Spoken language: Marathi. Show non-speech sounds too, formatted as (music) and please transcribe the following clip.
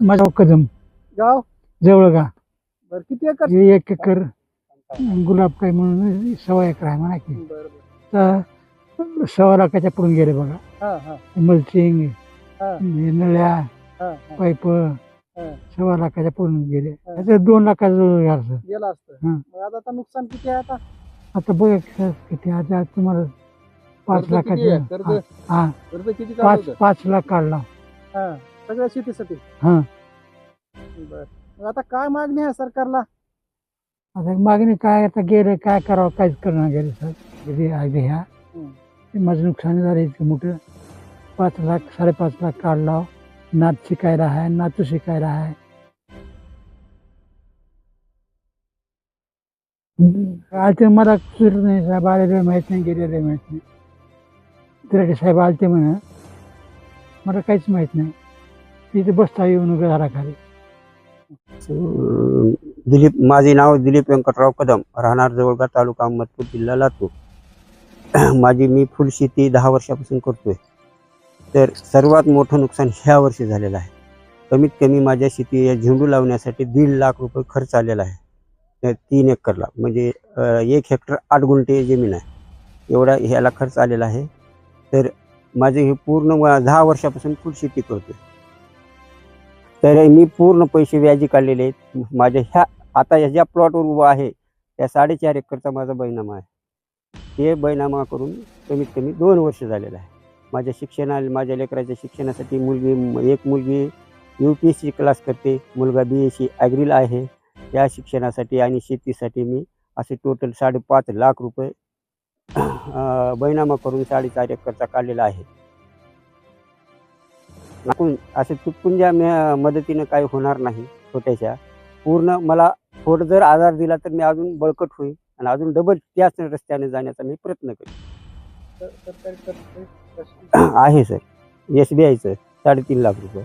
माझा कदम. गाव? जवळ का बर किती एकर? एक एकर गुलाब काय म्हणून सव्वा एकर आहे म्हणा की. बर तर सव्वा लाखाच्या पुढून गेले बघा. हा हा. मल्चिंग हा नळ्या हा हा. पाईप. सव्वा लाखाच्या पुढून गेले. त्याच्यात दोन लाखाचं घ्यायचं गेलं असतं. हा. मग आता आता नुकसान किती आहे आता? आता बघ किती आता तुम्हाला पाच कर्ज किती आहे? लाखाचं कर्ज? हा कर्ज किती काढलं पाच? पाच लाख काढला. हा. सगळ्या शेतीसाठी. हा. बर. मग आता काय मागणी आहे सरकारला? आता मागणी काय आता गेले काय करावं काहीच करणार गेले सर. किती ह्या हम्म. ते माझं नुकसान झालं इतकं मोठं. पाच लाख साडेपाच लाख काढला. नात शिकायला आहे नातू शिकायला आहे. आलते मला सुर नाही साहेब आलेले माहीत नाही गेलेले माहीत नाही. तिरके साहेब आलते म्हणा. मला काहीच माहीत नाही. तिथे बसता येऊन उभं झाला खाली. दिलीप माझे नाव दिलीप व्यंकटराव कदम. राहणार जवळगा तालुका अहमदपूर जिल्हा लातूर. (clears throat) माझी मी फुलशेती दहा वर्षापासून करतोय. तर सर्वात मोठं नुकसान ह्या वर्षी झालेलं आहे. कमीत कमी माझ्या शेती या झेंडू लावण्यासाठी दीड लाख रुपये खर्च आलेला आहे. तीन एकरला म्हणजे एक हेक्टर आठ गुंठे जमीन आहे. एवढा ह्याला खर्च आलेला आहे. तर माझे हे पूर्ण दहा वर्षापासून फुलशेती करतोय. तर मी पूर्ण पैसे व्याजी काढलेले आहेत. माझ्या ह्या आता ह्या ज्या प्लॉटवर उभा आहे त्या साडेचार एकरचा माझा बैनामा आहे. ते बैनामा करून कमीत कमी दोन वर्ष झालेलं आहे. माझ्या शिक्षणा माझ्या लेकराच्या शिक्षणासाठी मुलगी एक मुलगी U P S C class करते. मुलगा बी एस सी ॲग्रीला आहे. या शिक्षणासाठी आणि शेतीसाठी मी असे टोटल साडेपाच लाख रुपये बैनामा करून साडेचार एकरचा काढलेला आहे. आपण असे तुटपुंज्या म- मदतीनं काही होणार नाही छोट्याशा पूर्ण मला थोडं जर आधार दिला तर मी अजून बळकट होईल आणि अजून डबल त्याच रस्त्याने जाण्याचा मी प्रयत्न करेन आहे सर एस बी आयचं साडेतीन लाख रुपये